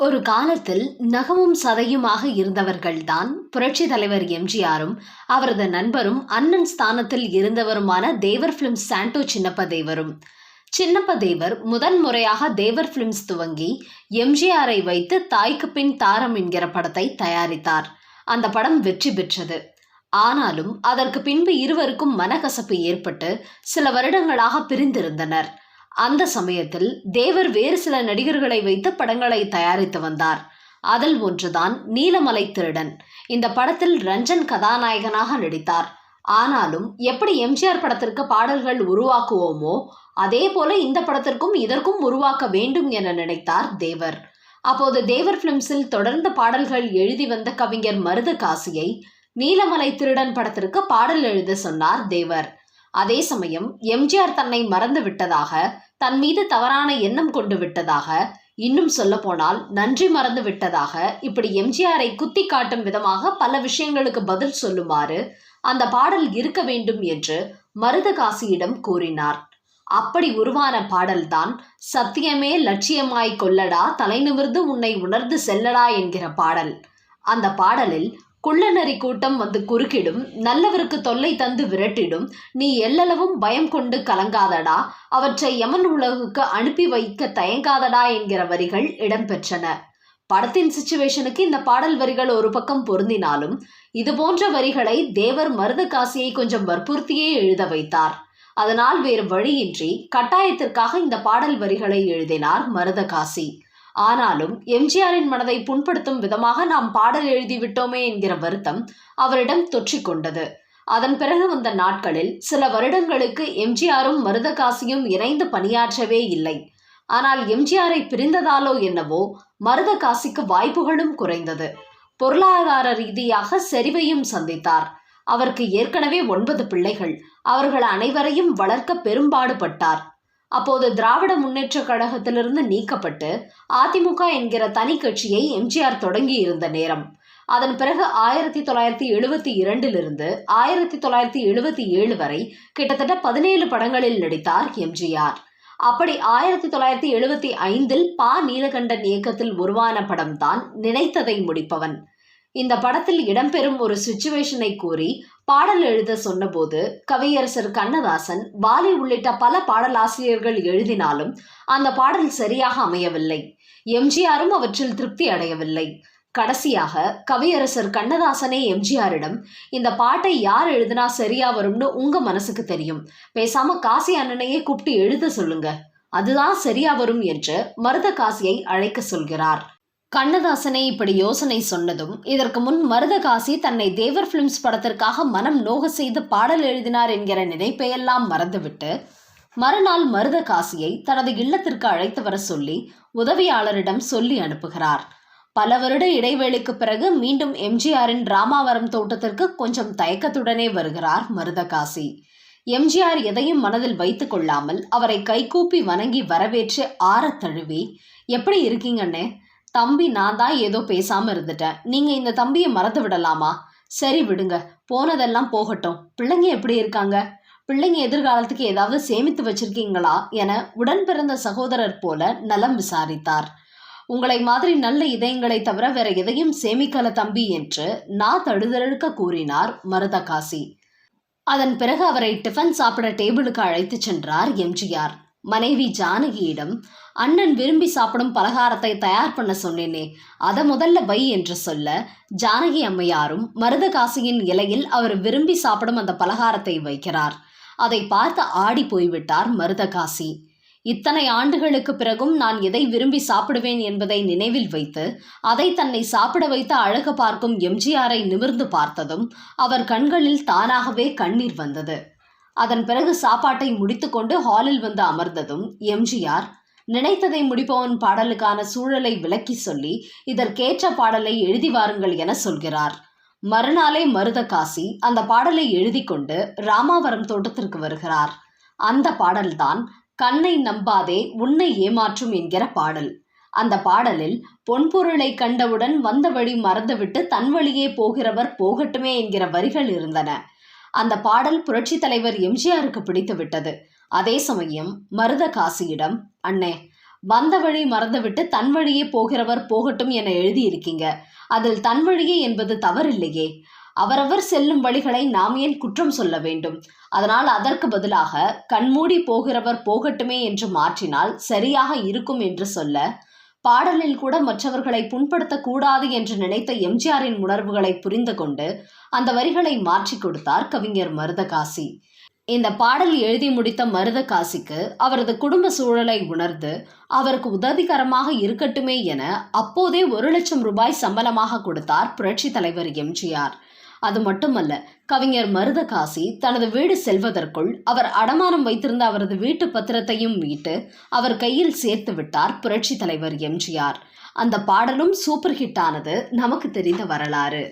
ஒரு காலத்தில் நகமும் சதையுமாக இருந்தவர்கள்தான் புரட்சி தலைவர் எம்ஜிஆரும் அவரது நண்பரும் அண்ணன் ஸ்தானத்தில் இருந்தவருமான தேவர் பிலிம்ஸ் சாண்டோ சின்னப்ப தேவரும். சின்னப்ப தேவர் முதன் முறையாக தேவர் பிலிம்ஸ் துவங்கி எம்ஜிஆரை வைத்து தாய்க்கு பின் தாரம் என்கிற படத்தை தயாரித்தார். அந்த படம் வெற்றி பெற்றது. ஆனாலும் அதற்கு பின்பு இருவருக்கும் மனக்கசப்பு ஏற்பட்டு சில வருடங்களாக பிரிந்திருந்தனர். அந்த சமயத்தில் தேவர் வேறு சில நடிகர்களை வைத்து படங்களை தயாரித்து வந்தார். அதில் ஒன்றுதான் நீலமலை திருடன். இந்த படத்தில் ரஞ்சன் கதாநாயகனாக நடித்தார். ஆனாலும் எப்படி எம்ஜிஆர் படத்திற்கு பாடல்கள் உருவாக்குவோமோ அதே போல இந்த படத்திற்கும் இதற்கும் உருவாக்க வேண்டும் என நினைத்தார் தேவர். அப்போது தேவர் பிலிம்ஸில் தொடர்ந்து பாடல்கள் எழுதி வந்த கவிஞர் மருது காசியை நீலமலை திருடன் படத்திற்கு பாடல் எழுத சொன்னார் தேவர். அதே சமயம் எம்ஜிஆர் தன்னை மறந்து விட்டதாக தன் மீது தவறான எண்ணம் கொண்டு விட்டதாக இன்னும் சொல்ல போனால் நன்றி மறந்து விட்டதாக இப்படி எம்ஜிஆரை குத்தி காட்டும் விதமாக பல விஷயங்களுக்கு பதில் சொல்லுமாறு அந்த பாடல் இருக்க வேண்டும் என்று மருதகாசியிடம் கூறினார். அப்படி உருவான பாடல்தான் சத்தியமே லட்சியமாய் கொல்லடா தலை நிமிர்ந்து உன்னை உணர்ந்து செல்லடா என்கிற பாடல். அந்த பாடலில் குள்ளநரி கூட்டம் வந்து குறுக்கிடும் நல்லவருக்கு தொல்லை தந்து விரட்டிடும் நீ எல்லளவும் பயம் கொண்டு கலங்காதடா அவற்றை யமன் உலகுக்கு அனுப்பி வைக்க தயங்காதடா என்கிற வரிகள் இடம்பெற்றன. படத்தின் சுச்சுவேஷனுக்கு இந்த பாடல் வரிகள் ஒரு பக்கம் பொருந்தினாலும் இது போன்ற வரிகளை தேவர் மருதகாசியை கொஞ்சம் வற்புறுத்தியே எழுத வைத்தார். அதனால் வேறு வழியின்றி கட்டாயத்திற்காக இந்த பாடல் வரிகளை எழுதினார் மருதகாசி ஆனாலும் எம்ஜிஆரின் மனதை புண்படுத்தும் விதமாக நாம் பாடல் எழுதிவிட்டோமே என்கிற வருத்தம் அவரிடம் தொற்றிக்கொண்டது அதன் பிறகு வந்த நாட்களில் சில வருடங்களுக்கு எம்ஜிஆரும் மருதகாசியும் இணைந்து பணியாற்றவே இல்லை. ஆனால் எம்ஜிஆரை பிரிந்ததாலோ என்னவோ மருதகாசிக்கு வாய்ப்புகளும் குறைந்தது. பொருளாதார ரீதியாக செறிவையும் சந்தித்தார். அவருக்கு ஏற்கனவே ஒன்பது பிள்ளைகள். அவர்கள் அனைவரையும் வளர்க்க பெரும்பாடுபட்டார். அப்போது திராவிட முன்னேற்ற கழகத்திலிருந்து நீக்கப்பட்டு அதிமுக என்கிற தனி கட்சியை எம்ஜிஆர் தொடங்கி இருந்த நேரம். அதன் பிறகு ஆயிரத்தி தொள்ளாயிரத்தி எழுபத்தி இரண்டிலிருந்து ஆயிரத்தி தொள்ளாயிரத்தி எழுபத்தி ஏழு வரை கிட்டத்தட்ட பதினேழு படங்களில் நடித்தார் எம்ஜிஆர். அப்படி ஆயிரத்தி தொள்ளாயிரத்தி எழுபத்தி ஐந்தில் பா. நீலகண்டன் இயக்கத்தில் உருவான படம்தான் நினைத்ததை முடிப்பவன். இந்த படத்தில் இடம்பெறும் ஒரு சுச்சுவேஷனை கூறி பாடல் எழுத சொன்னபோது கவியரசர் கண்ணதாசன் பாலி உள்ளிட்ட பல பாடலாசிரியர்கள் எழுதினாலும் அந்த பாடல் சரியாக அமையவில்லை. எம்ஜிஆரும் அவற்றில் திருப்தி அடையவில்லை. கடைசியாக கவியரசர் கண்ணதாசனே எம்ஜிஆரிடம் இந்த பாட்டை யார் எழுதினா சரியா வரும்னு உங்க மனசுக்கு தெரியும். பேசாம காசி அண்ணனையே கூப்பிட்டு எழுத சொல்லுங்க. அதுதான் சரியா வரும் என்று மருத காசியை அழைக்க சொல்கிறார். கண்ணதாசனை இப்படி யோசனை சொன்னதும் இதற்கு முன் மருதகாசி தன்னை தேவர் பிலிம்ஸ் படத்திற்காக மனம் நோக செய்து பாடல் எழுதினார் என்கிற நினைப்பையெல்லாம் மறந்துவிட்டு மறுநாள் மருதகாசியை தனது இல்லத்திற்கு அழைத்து வர சொல்லி உதவியாளரிடம் சொல்லி அனுப்புகிறார். பல வருட இடைவேளைக்கு பிறகு மீண்டும் எம்ஜிஆரின் ராமாவரம் தோட்டத்திற்கு கொஞ்சம் தயக்கத்துடனே வருகிறார் மருதகாசி. எம்ஜிஆர் எதையும் மனதில் வைத்து கொள்ளாமல் அவரை கைகூப்பி வணங்கி வரவேற்று ஆற தழுவி எப்படி இருக்கீங்கண்ணே? தம்பி நான் தான் ஏதோ பேசாம இருந்துட்டேன். நீங்க இந்த தம்பியை மறந்து விடலாமா? சரி விடுங்க. போனதெல்லாம் போகட்டும். பிள்ளைங்க எப்படி இருக்காங்க? பிள்ளைங்க எதிர்காலத்துக்கு ஏதாவது சேமித்து வச்சிருக்கீங்களா? என உடன் பிறந்த சகோதரர் போல நலம் விசாரித்தார். உங்களை மாதிரி நல்ல இதயங்களை தவிர வேற எதையும் சேமிக்கல தம்பி என்று நான் தடுதழுக்க கூறினார் மருதகாசி. அதன் பிறகு அவரை டிஃபன் சாப்பிட டேபிளுக்கு அழைத்துச் சென்றார் எம்ஜிஆர். மனைவி ஜானகியிடம் அண்ணன் விரும்பி சாப்பிடும் பலகாரத்தை தயார் பண்ண சொன்னேனே அதை முதல்ல வை என்று சொல்ல ஜானகி அம்மையாரும் மருதகாசியின் இலையில் அவர் விரும்பி சாப்பிடும் அந்த பலகாரத்தை வைக்கிறார். அதை பார்த்து ஆடி போய்விட்டார் மருதகாசி இத்தனை ஆண்டுகளுக்கு பிறகும் நான் எதை விரும்பி சாப்பிடுவேன் என்பதை நினைவில் வைத்து அதை தன்னை சாப்பிட வைத்து அழகு பார்க்கும் எம்ஜிஆரை நிமிர்ந்து பார்த்ததும் அவர் கண்களில் தானாகவே கண்ணீர் வந்தது. அதன் பிறகு சாப்பாட்டை முடித்துக்கொண்டு ஹாலில் வந்து அமர்ந்ததும் எம்ஜிஆர் நினைத்ததை முடிப்பவன் பாடலுக்கான சூழலை விளக்கி சொல்லி இதற்கேற்ற பாடலை எழுதி வாருங்கள் என சொல்கிறார். மறுநாளே மருத காசி அந்த பாடலை எழுதி கொண்டு ராமாவரம் தோட்டத்திற்கு வருகிறார். அந்த பாடல்தான் கண்ணை நம்பாதே உன்னை ஏமாற்றும் என்கிற பாடல். அந்த பாடலில் பொன்பொருளை கண்டவுடன் வந்த வழி மறந்துவிட்டு தன் வழியே போகிறவர் போகட்டுமே என்கிற வரிகள் இருந்தன. அந்த பாடல் புரட்சி தலைவர் எம்ஜிஆருக்கு பிடித்து விட்டது அதே சமயம் மருத காசியிடம் அண்ணே வந்த வழி மறந்துவிட்டு தன் வழியே போகிறவர் போகட்டும் என எழுதியிருக்கீங்க. அதில் தன் வழியே என்பது தவறில்லையே. அவரவர் செல்லும் வழிகளை நாம் ஏன் குற்றம் சொல்ல வேண்டும்? அதனால் அதற்கு பதிலாக கண்மூடி போகிறவர் போகட்டுமே என்று மாற்றினால் சரியாக இருக்கும் என்று சொல்ல பாடலில் கூட மற்றவர்களை புண்படுத்தக்கூடாது என்று நினைத்த எம்ஜிஆரின் உணர்வுகளை புரிந்து கொண்டு அந்த வரிகளை மாற்றி கொடுத்தார் கவிஞர் மருதகாசி. இந்த பாடல் எழுதி முடித்த மருதகாசிக்கு அவரது குடும்ப சூழலை உணர்ந்து அவருக்கு உதவிகரமாக இருக்கட்டுமே என அப்போதே ஒரு லட்சம் ரூபாய் சம்பளமாக கொடுத்தார் புரட்சி தலைவர் எம்ஜிஆர். அது மட்டுமல்ல கவிஞர் மருதகாசி தனது வீடு செல்வதற்குள் அவர் அடமானம் வைத்திருந்த அவரது வீட்டு பத்திரத்தையும் மீட்டு அவர் கையில் சேர்த்து விட்டார் புரட்சி தலைவர் எம்ஜிஆர் அந்த பாடலும் சூப்பர் ஹிட் ஆனது நமக்கு தெரிந்த வரலாறு.